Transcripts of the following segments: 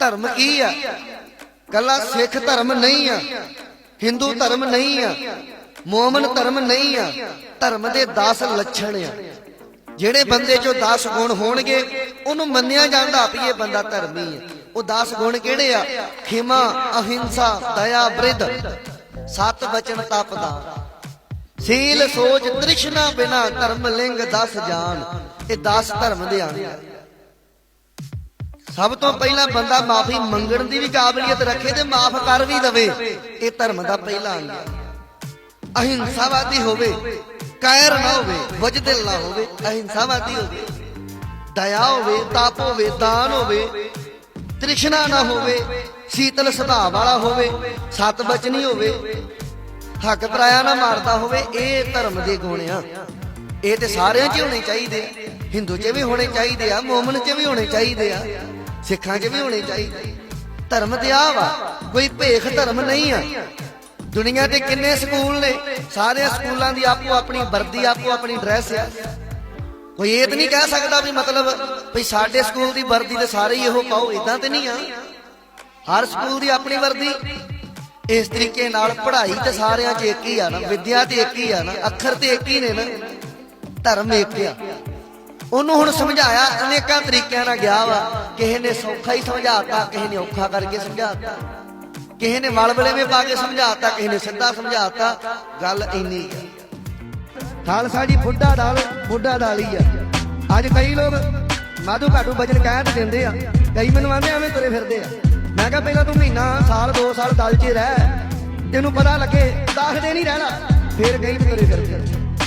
ਧਰਮ ਕੀ ਆ? ਕੱਲਾ ਸਿੱਖ ਧਰਮ ਨਹੀਂ ਆ, ਹਿੰਦੂ ਧਰਮ ਨਹੀਂ ਆ, ਮੂਮਨ ਧਰਮ ਨਹੀਂ ਆ, ਧਰਮ ਦੇ 10 ਲੱਛਣ ਆ। ਜਿਹੜੇ ਬੰਦੇ ਚੋਂ 10 ਗੁਣ ਹੋਣਗੇ, ਉਹਨੂੰ ਮੰਨਿਆ ਜਾਂਦਾ ਵੀ ਇਹ ਬੰਦਾ ਧਰਮੀ ਹੈ ਉਹ 10 ਗੁਣ ਕਿਹੜੇ ਆ? ਖਿਮਾ, ਅਹਿੰਸਾ, ਦਇਆ ਬ੍ਰਿਧ ਸਤ ਬਚਨ ਤਪ ਦਾਨ ਸੀਲ ਸੋਚ ਤ੍ਰਿਸ਼ਨਾ ਬਿਨਾ ਧਰਮ ਲਿੰਗ 10 ਜਾਣ। ਇਹ 10 ਧਰਮ ਦੇ ਅੰਗ ਆ ਸਭ ਤੋਂ ਪਹਿਲਾਂ ਬੰਦਾ ਮਾਫੀ ਮੰਗਣ ਦੀ ਵੀ ਕਾਬਲੀਅਤ ਰੱਖੇ ਤੇ ਮਾਫ ਕਰ ਵੀ ਦਵੇ। ਇਹ ਧਰਮ ਦਾ ਪਹਿਲਾ ਅੰਗ ਹੈ। ਅਹਿੰਸਾਵਾਦੀ ਹੋਵੇ, ਕਾਇਰ ਨਾ ਹੋਵੇ, ਵਜਦਿਲ ਨਾ ਹੋਵੇ, ਅਹਿੰਸਾਵਾਦੀ ਹੋਵੇ, ਦਇਆ ਹੋਵੇ, ਤਾਪ ਹੋਵੇ, ਦਾਨ ਹੋਵੇ, ਤ੍ਰਿਸ਼ਨਾ ਨਾ ਹੋਵੇ, ਸ਼ੀਤਲ ਸੁਭਾਅ ਵਾਲਾ ਹੋਵੇ, ਸਤ ਬਚਨੀ ਹੋਵੇ, ਹੱਕ ਪਰਾਇਆ ਨਾ ਮਾਰਦਾ ਹੋਵੇ, ਇਹ ਧਰਮ ਦੇ ਗੁਣ ਆ। ਇਹ ਤੇ ਸਾਰਿਆਂ 'ਚ ਹੋਣੇ ਚਾਹੀਦੇ ਹਿੰਦੂ 'ਚ ਵੀ ਹੋਣੇ ਚਾਹੀਦੇ ਆ, ਮੂਮਨ 'ਚ ਵੀ ਹੋਣੇ ਚਾਹੀਦੇ ਆ। ਸਿੱਖਾਂ 'ਚ ਵੀ ਹੋਣੀ ਚਾਹੀਦੀ ਧਰਮ ਤੇ ਆ ਵਾ, ਕੋਈ ਭੇਖ ਧਰਮ ਨਹੀਂ ਆ। ਦੁਨੀਆ ਤੇ ਕਿੰਨੇ ਸਕੂਲ ਨੇ, ਸਾਰੇ ਸਕੂਲਾਂ ਦੀ ਆਪੋ ਆਪਣੀ ਵਰਦੀ, ਆਪੋ ਆਪਣੀ ਡਰੈਸ ਆ। ਕੋਈ ਇਹ ਤਾਂ ਨਹੀਂ ਕਹਿ ਸਕਦਾ ਵੀ ਮਤਲਬ ਵੀ ਸਾਡੇ ਸਕੂਲ ਦੀ ਵਰਦੀ ਤੇ ਸਾਰੇ ਹੀ ਇਹੋ ਪਾਓ ਇਦਾਂ ਤੇ ਨਹੀਂ ਆ। ਹਰ ਸਕੂਲ ਦੀ ਆਪਣੀ ਵਰਦੀ। ਇਸ ਤਰੀਕੇ ਨਾਲ ਪੜ੍ਹਾਈ ਤੇ ਸਾਰਿਆਂ 'ਚ ਇੱਕ ਹੀ ਆ ਨਾ, ਵਿਦਿਆ ਤੇ ਇੱਕ ਹੀ ਆ ਨਾ, ਅੱਖਰ ਤੇ ਇੱਕ ਹੀ ਨੇ ਨਾ। ਧਰਮ ਇੱਕ ਆ। ਉਹਨੂੰ ਹੁਣ ਸਮਝਾਇਆ, ਅਨੇਕਾਂ ਤਰੀਕਿਆਂ ਨਾਲ ਗਿਆ ਵਾ। ਕਿਸੇ ਨੇ ਸੌਖਾ ਹੀ ਸਮਝਾਤਾ, ਕਿਸੇ ਨੇ ਔਖਾ ਕਰਕੇ ਸਮਝਾਤਾ। ਕਿਸੇ ਨੇ ਵਲਵਲੇ ਪਾ ਕੇ ਸਮਝਾਤਾ, ਕਿਸੇ ਨੇ ਸਿੱਧਾ ਸਮਝਾਤਾ। ਗੱਲ ਇੰਨੀ ਹੈ ਖਾਲਸਾ ਜੀ ਬੁੱਢਾ ਡਾਲ ਬੁੱਢਾ ਡਾਲ ਹੀ ਆ। ਅੱਜ ਕਈ ਲੋਕ ਮਾਧੂ ਘਾਟੂ ਭਜਨ ਕਹਿ ਤੇ ਦਿੰਦੇ ਆ। ਕਈ ਮੈਨੂੰ ਆਂਦੇ ਐਵੇਂ ਤੁਰੇ ਫਿਰਦੇ ਆ। ਮੈਂ ਕਿਹਾ ਪਹਿਲਾਂ ਤੂੰ ਮਹੀਨਾ, ਸਾਲ 2 ਸਾਲ ਦਲ 'ਚ ਰਹਿ। ਤੈਨੂੰ ਪਤਾ ਲੱਗੇ 10 ਦਿਨ ਰਹਿਣਾ। ਫੇਰ ਕਈ ਤੁਰੇ ਫਿਰਦੇ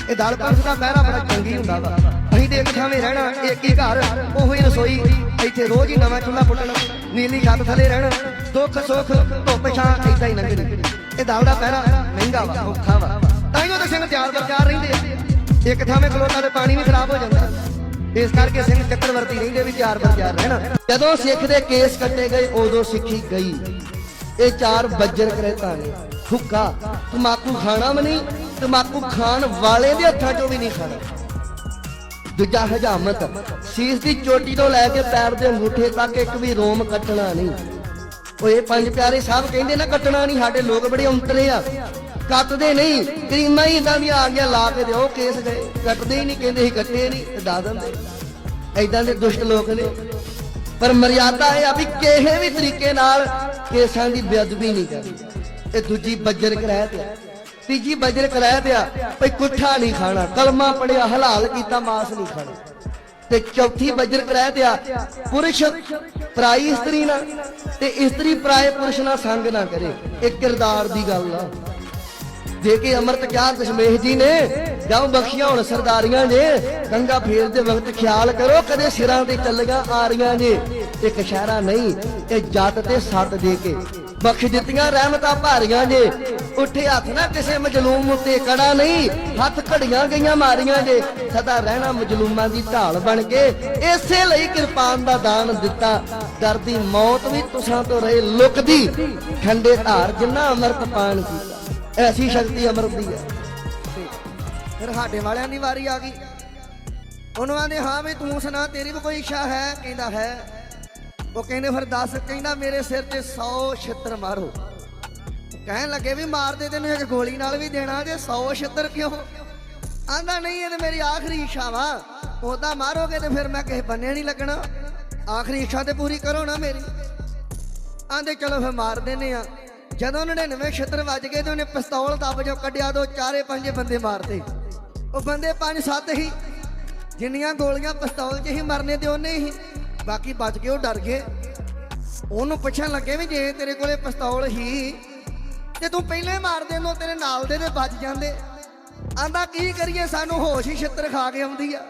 ਇਹ ਦਲ ਪੰਥ ਦਾ ਪਹਿਰਾ ਬੜਾ ਚੰਗੀ ਹੁੰਦਾ ਵਾ। ਅਸੀਂ ਤੇ ਇੱਕ ਥਾਵੇਂ ਰਹਿਣਾ, ਇੱਕ ਹੀ ਘਰ, ਉਹੋ ਹੀ ਰਸੋਈ। ਇੱਥੇ ਰੋਜ਼ ਹੀ ਨਵਾਂ ਚੁੱਲ੍ਹਾ ਪੁੱਟਣਾ, ਨੀਲੀ ਛੱਤ ਥੱਲੇ ਰਹਿਣਾ, ਦੁੱਖ, ਸੁੱਖ, ਧੁੱਪ, ਛਾਂ, ਏਦਾਂ ਹੀ ਲੰਘਣੀ। ਇਹ ਦਲ ਦਾ ਪਹਿਰਾ ਮਹਿੰਗਾ ਵਾ, ਔਖਾ ਵਾ। ਤਾਂ ਹੀ ਉਹਦੇ ਸਿੰਘ ਤਿਆਰ ਬਰਕਾਰ ਰਹਿੰਦੇ ਆ। ਇੱਕ ਥਾਵੇਂ ਖਲੋਤਾ ਤੇ ਪਾਣੀ ਵੀ ਖਰਾਬ ਹੋ ਜਾਂਦਾ। ਇਸ ਕਰਕੇ ਸਿੰਘ ਚੱਕਰਵਰਤੀ ਰਹਿੰਦੇ ਵੀ ਚਾਰ ਬਰਕਾਰ ਰਹਿਣਾ। ਜਦੋਂ ਸਿੱਖ ਦੇ ਕੇਸ ਕੱਟੇ ਗਏ, ਉਦੋਂ ਸਿੱਖੀ ਗਈ। ਇਹ ਚਾਰ ਬੱਜਰ ਕਰੇਤਾ ਨੇ ਹੁੱਕਾ ਤਮਾਕੂ ਖਾਣਾ ਵੀ ਨਹੀਂ, ਤਮਾਕੂ ਖਾਣ ਵਾਲੇ ਦੇ ਹੱਥਾਂ ਚੋਂ ਵੀ ਨਹੀਂ ਖਾਣਾ। ਦੂਜਾ ਹਜਾਮਤ। ਸੀਸ ਦੀ ਚੋਟੀ ਤੋਂ ਲੈ ਕੇ ਪੈਰ ਦੇ ਅੰਗੂਠੇ ਤੱਕ ਇੱਕ ਵੀ ਰੋਮ ਕੱਟਣਾ ਨਹੀਂ। ਉਹ ਪੰਜ ਪਿਆਰੇ ਸਾਹਿਬ, ਕਹਿੰਦੇ ਨਾ ਕੱਟਣਾ ਨਹੀਂ, ਸਾਡੇ ਲੋਕ ਬੜੇ ਉਂਤਰੇ ਆ। ਕੱਟਦੇ ਨਹੀਂ, ਕਰੀਮਾਂ ਹੀ ਇਦਾਂ ਦੀਆਂ ਆ ਗਿਆ ਲਾ ਕੇ ਦਿਓ ਕੇਸ ਗਏ ਕੱਟਦੇ ਹੀ ਨਹੀਂ, ਕਹਿੰਦੇ ਸੀ ਕੱਟੇ ਨਹੀਂ, ਤੇ ਦਾ ਦਿੰਦੇ। ਐਦਾਂ ਦੇ ਦੁਸ਼ਟ ਲੋਕ ਨੇ। ਪਰ ਮਰਿਆਦਾ ਇਹ ਆ ਵੀ ਕਿਸੇ ਵੀ ਤਰੀਕੇ ਨਾਲ ਕੇਸਾਂ ਦੀ ਬੇਅਦਬੀ ਨਹੀਂ ਕਰਨੀ। ਇਹ ਦੂਜੀ ਬੱਜਰ ਕਰਾਇ ਤੇ ਤੀਜੀ ਬੱਜਰ ਕਰਾਇ ਤੇ ਭਈ ਕੁੱਠਾ ਨਹੀਂ ਖਾਣਾ, ਕਲਮਾ ਪੜਿਆ ਹਲਾਲ ਕੀਤਾ, ਮਾਸ ਨਹੀਂ ਖਾਣਾ। ਤੇ ਚੌਥੀ ਬੱਜਰ ਕਰਾਇ ਤੇ ਪੁਰਸ਼ ਪਰਾਈ ਇਸਤਰੀ ਨਾਲ, ਤੇ ਇਸਤਰੀ ਪਰਾਏ ਪੁਰਸ਼ ਨਾਲ ਸੰਗ ਨਾ ਕਰੇ। ਇਹ ਕਿਰਦਾਰ ਦੀ ਗੱਲ ਆ। ਦੇ ਕੇ ਅੰਮ੍ਰਿਤ ਕਿਆ ਦਸ਼ਮੇਸ਼ ਜੀ ਨੇ ਜਾਉ ਬਖਸ਼ੀਆਂ ਹੁਣ ਸਰਦਾਰੀਆਂ ਨੇ, ਗੰਗਾ ਫੇਰ ਦੇ ਵਕਤ ਖਿਆਲ ਕਰੋ, ਕਦੇ ਸਿਰਾਂ ਤੇ ਚੱਲੀਆਂ ਆ ਰਹੀਆਂ ਨੇ। ਇੱਕ ਸ਼ਹਿਰਾ ਨਹੀਂ, ਇਹ ਜੱਟ ਤੇ ਸੱਤ ਦੇ ਕੇ। ਬਖਸ਼ ਦਿੱਤੀਆਂ, ਰਹਿਮਤਾਂ ਭਾਰੀਆਂ ਜੇ। ਉੱਠੇ ਹੱਥ ਨਾ ਕਿਸੇ ਮਜਲੂਮ ਉੱਤੇ, ਕੜਾ ਨਹੀਂ, ਹੱਥ ਘੜੀਆਂ ਗਈਆਂ ਮਾਰੀਆਂ ਜੇ। ਸਦਾ ਰਹਿਣਾ ਮਜਲੂਮਾਂ ਦੀ ਢਾਲ ਬਣ ਕੇ, ਇਸੇ ਲਈ ਕਿਰਪਾਨ ਦਾ ਦਾਨ ਦਿੱਤਾ। ਡਰਦੀ ਮੌਤ ਵੀ ਤੁਸਾਂ ਤੋਂ ਰਹੇ, ਲੁਕਦੀ। ਠੰਡੇ ਧਾਰ ਜਿੰਨਾ ਅੰਮ੍ਰਿਤ ਪਾਣ ਕੀਤਾ। ਐਸੀ ਸ਼ਕਤੀ ਅਮਰਤ ਦੀ ਹੈ। ਫਿਰ ਸਾਡੇ ਵਾਲਿਆਂ ਦੀ ਵਾਰੀ ਆ ਗਈ। ਉਹਨਾਂ ਆਂਦੇ ਹਾਂ ਵੀ ਤੂੰ ਸੁਣਾ, ਤੇਰੀ ਵੀ ਕੋਈ ਇੱਛਾ ਹੈ? ਕਹਿੰਦਾ ਹੈ। ਉਹ ਕਹਿੰਦੇ, ਫਿਰ ਦੱਸ, ਕਹਿੰਦਾ, ਮੇਰੇ ਸਿਰ ਤੇ 100 ਛਿੱਤਰ ਮਾਰੋ। ਕਹਿਣ ਲੱਗੇ ਵੀ ਮਾਰਦੇ ਤੈਨੂੰ, ਇੱਕ ਗੋਲੀ ਨਾਲ ਵੀ ਦੇਣਾ ਜੇ 100 ਛਿੱਤਰ ਕਿਉਂ? ਆਂਦਾ, ਨਹੀਂ, ਇਹ ਤੇ ਮੇਰੀ ਆਖਰੀ ਇੱਛਾ ਵਾ। ਉਹਦਾ ਮਾਰੋਗੇ ਤੇ ਫਿਰ ਮੈਂ ਕਿਸੇ ਬੰਨੇ ਨਹੀਂ ਲੱਗਣਾ। ਆਖਰੀ ਇੱਛਾ ਤੇ ਪੂਰੀ ਕਰੋ ਨਾ ਮੇਰੀ। ਆਂਦੇ, ਚਲੋ ਫਿਰ ਮਾਰ ਦਿੰਨੇ ਆ। ਜਦੋਂ 99 ਛਿੱਤਰ ਵੱਜ ਗਏ ਤੇ ਉਹਨੇ ਪਿਸਤੌਲ ਦੱਬ ਜੋ ਕੱਢਿਆ ਦੋ ਚਾਰੇ ਪੰਜੇ ਬੰਦੇ ਮਾਰਦੇ ਉਹ ਬੰਦੇ ਪੰਜ ਸੱਤ ਹੀ। ਜਿੰਨੀਆਂ ਗੋਲੀਆਂ ਪਿਸਤੌਲ 'ਚ ਹੀ ਮਰਨੇ ਤੇ ਉਹਨੇ ਹੀ। ਬਾਕੀ ਬਚ ਕੇ ਉਹ ਡਰ ਗਏ। ਉਹਨੂੰ ਪੁੱਛਣ ਲੱਗੇ ਵੀ ਜੇ ਤੇਰੇ ਕੋਲੇ ਪਿਸਤੌਲ ਹੀ, ਤੇ ਤੂੰ ਪਹਿਲੇ ਮਾਰ ਦੇ ਤੇਰੇ ਨਾਲ ਦੇ ਦੇ ਬਚ ਜਾਂਦੇ। ਆਂਦਾ, ਕੀ ਕਰੀਏ? ਸਾਨੂੰ ਹੋਸ਼ ਹੀ ਛਿੱਤਰ ਖਾ ਕੇ ਆਉਂਦੀ ਆ।